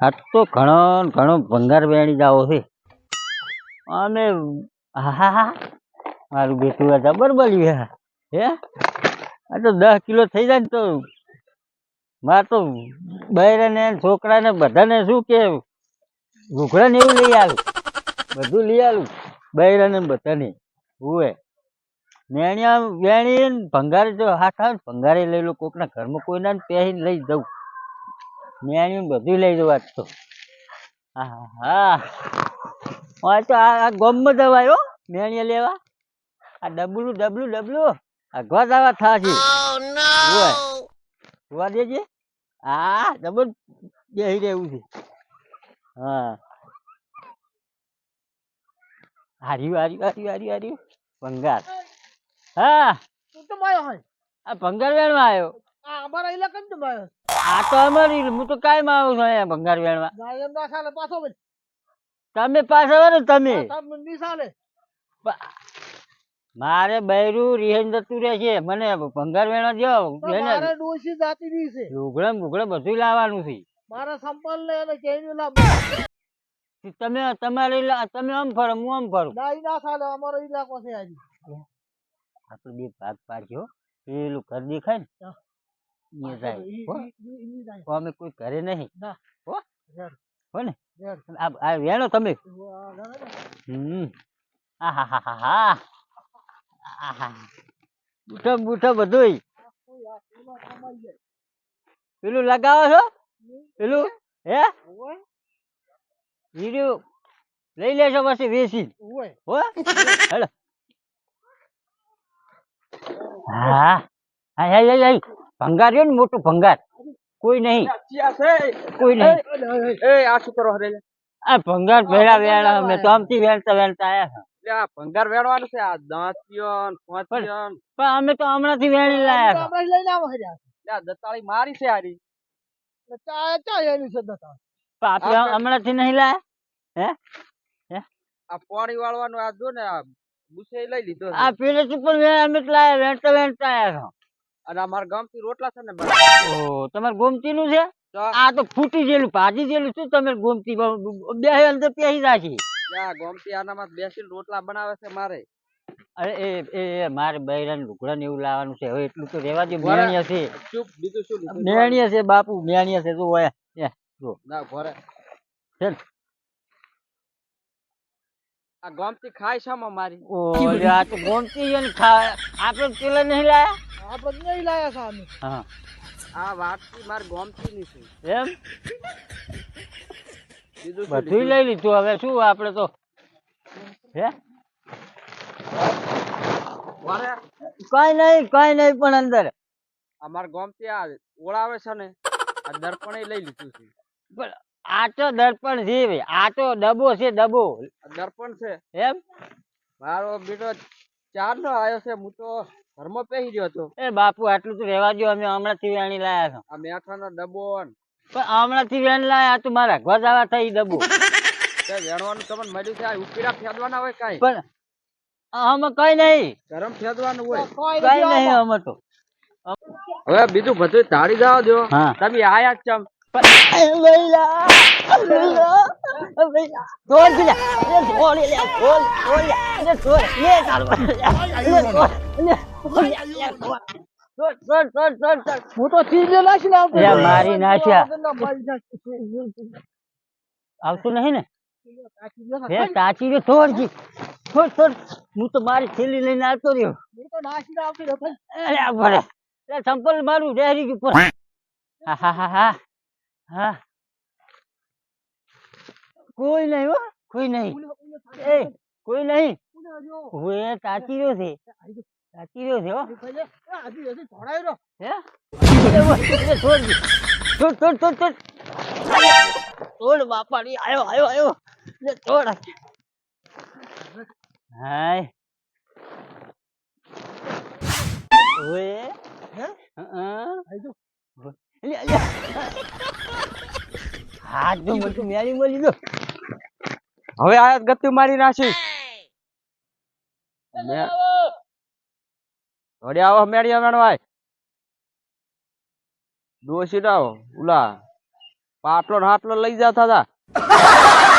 આજ તો ઘણો ઘણો ભંગાર વેણી જાવો છે. અને હા હા મારું બેટું આ જબર બળ્યું હે હે? આ તો દસ કિલો થઈ જાય ને તો મારે તો બૈરાને, છોકરાને બધાને શું કે ઘૂઘરા ને એવું લઈ આવ્યું બધું લઈ આવ્યું બૈરાને બધાને. હુએ. વેણિયા વેણી ભંગારે જો હાથ આવે ભંગારે લઈ લો. કોકના ઘરમાં કોઈના પહેરીને લઈ જવું. ને બધું લઈ જવા તો. હા. હા તો આ ગમમાં જવાય હો મેણિયા લેવા. આ ડબલું ડબલું ડબલું. આ દવા થાશે જોવા દેજે. હા ડબલ બેહી રહેવું છે. હા. હાર્યું હાર્યું હાર્યું હાર્યું હાર્યું. ભંગાર. હા. તું તો માયો હોય આ ભંગાર વેણવા આવ્યો. આ અમારા ઇલાકા તો માયો આ તો અમારી હું તો કાયમ આવું છું અહીંયા ભંગાર વેણવા. ના એમ ના ચાલે પાછો તમે પાછા આવો તમે. તમે ની ચાલે. મારે બૈરું રિહેન જતું રહે છે. મને ભંગાર વેણવા દો એને મારે ડોશી જાતી ની છે. લુગડા ને બધું લાવવાનું છે. મારા સંપલ ને એને કેનું લાવ. તમે તમારે તમે આમ ફરો હું આમ ફરું. ના ઈ ના ચાલે. અમારો ઇલાકો છે આજે. આપણે બે ભાગ પાડજો પેલું ઘર દેખાય ને. હા. જાય. હો? ઈ- જાય. અમે કોઈ ઘરે નહીં. ના. હો? હો ને? આ આ વેણો તમે? આ હા હા હા હમ. આહા. બૂઠો બૂઠો આ પેલા લગાવો છો? પેલું? હે? વીડિયો લઈ લેશો પછી વેચી ઓય. હો? હેલો. હા. હા હા હા હા. ભંગાર રહ્યો ને મોટું ભંગાર. કોઈ નહીં. કોઈ. એ આ શું કરો હરે આ ભંગાર ભેળા વેળા અમે તો આમથી વેળતા વેળતા આયા છે ભંગાર વેણવાનું છે આ દાંતિયન પોંતિયન પણ અમે તો હમણાંથી વેણી લાયા આપણે લઈને આવો હર્યા. લે દતાળી મારી છે આરી ચા એની છે દતા. છે પણ આપણે હમણાંથી નહીં લાયા? આ પાણી વાળવાનું આ જો ને આ બુસે લઈ લીધો આ પેલેથી પણ અમે તો લાયા વેણતા વેણતા આયા અને આ મારા ગામથી રોટલા છે ને ઓ તમારે ગોમતી નું છે આ તો ફૂટી જેલું ભાજી જેલું. શું તમે ગોમતી બે અંદર પેહી રાખી? આ ગામથી આનામાં બેસીને રોટલા બનાવે છે મારે. અરે એ એ એ મારે બૈરાને લુગડા ને એવું લાવવાનું છે. હવે એટલું તો રેવા દે. મેણિયા છે. ચૂપ બીજું શું મેણિયા છે બાપુ મેણિયા છે. ના ભરે ચાલ. આ ગોમતી ખાય છે મારી. ઓ આ તો ગોમતી છે ને ખા આપણે પેલા નહીં લાયા? આપણે નહીં લાયા છે અમે. હા. આ વાટકી માર ગામથી ની છે. એમ? બધું લઈ લીધું. હવે શું આપણે તો? હે? કઈ નહીં કઈ નહીં પણ અંદર. અમારે ગોમતી આ ઓળાવે છે ને આ દર્પણે લઈ લીધું છે. પણ આ તો દર્પણ છે ભાઈ. આ તો ડબ્બો છે ડબ્બો. દર્પણ છે? એમ? મારો બેટો ચાર નો આવ્યો છે હું તો ઘરમાં પહેરી રહ્યો હતો. એ બાપુ આટલું તો રહેવા દો અમે હમણાંથી વેણી લાયા છો. આ મેઠાનો ડબ્બો પણ હમણાંથી વેણી લાયા તો મારા ઘર જવા થઈ ડબ્બો. વેણવાનું તમને મળ્યું છે આ ઉકીડા ફેદવાના હોય કાઈ. પણ આમાં કઈ નહીં. ગરમ ફેદવાનું હોય. કઈ નહીં. આમાં તો. હવે બીજું બધું તાળી જવા દો તમે આયા જ ચમ. છોડ લે, છોડ લે. એ છોડ. લે ચાલો. લે લે છોડ. લે છોડ. છોડ, છોડ, છોડ, છોડ, છોડ. હું તો ને આવતો નહીં ને ને. કાચી રે છોડ જી છોડ છોડ હું તો મારી થેલી લઈને આવતો રહ્યો હું તો સંપલ મારું ડેરી ઉપર હા હા હા હા કોઈ નહીં હો કોઈ નહીં. એ કોઈ નહીં. હું એ તાચી રહ્યો છે. તાચી રહ્યો છે હો. હે? એ વો, એ છોડ છોડ છોડ છોડ છોડ. છોડ બાપા રી આયો આયો આયો. લે છોડ. હાય. ઓએ. હે? હા હાથ જો. મને મેળી મળી ગયો દો. હવે આયા ગત્તુ મારી નાખી. થોડી આવો. મેળિયા મેળવાય ડોસી આવો ઉલા. પાટલો ને હાટલો લઈ જતા હતા